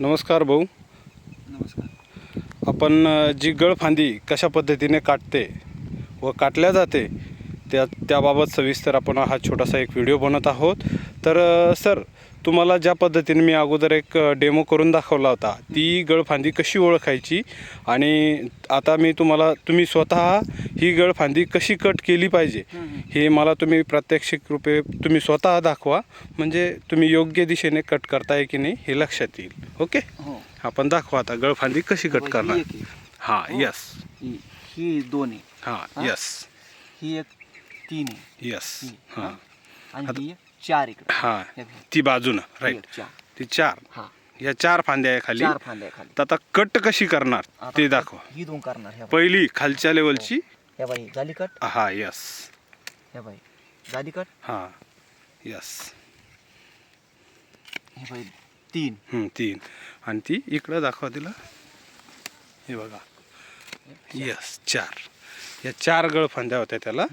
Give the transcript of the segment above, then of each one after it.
नमस्कार भाऊ. नमस्कार. आपण जी गळफांदी कशा पद्धतीने काटते व काटल्या जाते त्या त्याबाबत सविस्तर आपण हा छोटासा एक व्हिडिओ बनवत आहोत. तर सर तुम्हाला ज्या पद्धतीने मी अगोदर एक डेमो करून दाखवला होता ती गळफांदी कशी ओळखायची आणि आता मी तुम्हाला तुम्ही स्वतः ही गळफांदी कशी कट केली पाहिजे हे मला तुम्ही प्रात्यक्षिक रूपे तुम्ही स्वतः दाखवा म्हणजे तुम्ही योग्य दिशेने कट करताय की नाही हे लक्षात येईल. ओके? हो. आपण दाखवा आता गळफांदी कशी कट ही करणार? एक आहे. हां हो. यस ही ही दोन आहे. हां हा? यस ही एक तीन आहे. यस ही, हां. हा? आणि ही एक चार इकडे. हां हे ती बाजूनं ही राईट चार. ती चार. हा. या चार फांद्या आहे खाली. चार फांद्या आहे खाली. तर आता कट कशी करणार? आता ते दाखवा. ही दोन करणार ह्या बाई पहिली खालच्या लेवलची ह्या बाई झाली कट? हा यस ह्या बाई झाली कट? हां यस हे बाई तीन. हं, तीन. आणि ती इकडं दाखवा तिला. हे बघा. यस चार. या चार गळफांद्या होत्या त्याला.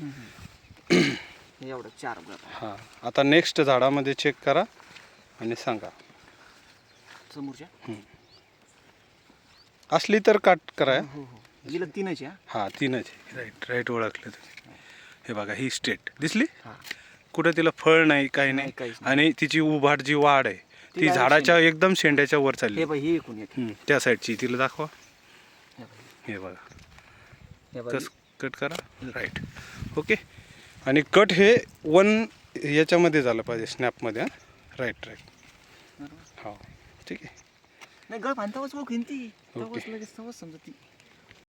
हे एवढं चार बघ हां. आता नेक्स्ट झाडामध्ये चेक करा आणि सांगा. समोरच्या? असली तर काट करा हो हो. हिला तीनच आहे हा. हां तीनच राईट राईट ओळखलं तुम्ही. हे बघा ही स्टेट दिसली? हा. कुठं तिला फळ नाही काही नाही, नाही. काहीच नाही. आणि तिची उभाट जी वाढ आहे. ती direct झाडाच्या एकदम शेंड्याच्या वर हे चालली बाई हे एकूण एक. त्या साईडची तिला दाखवा. हे हे बघा. हे कस कट करा. राईट ओके आणि कट हे वन याच्यामध्ये झालं पाहिजे स्नॅपमध्ये हां? राईट राईट बरोबर. हो. ठीक आहे. नाही गळ ओळखीन लगेच ती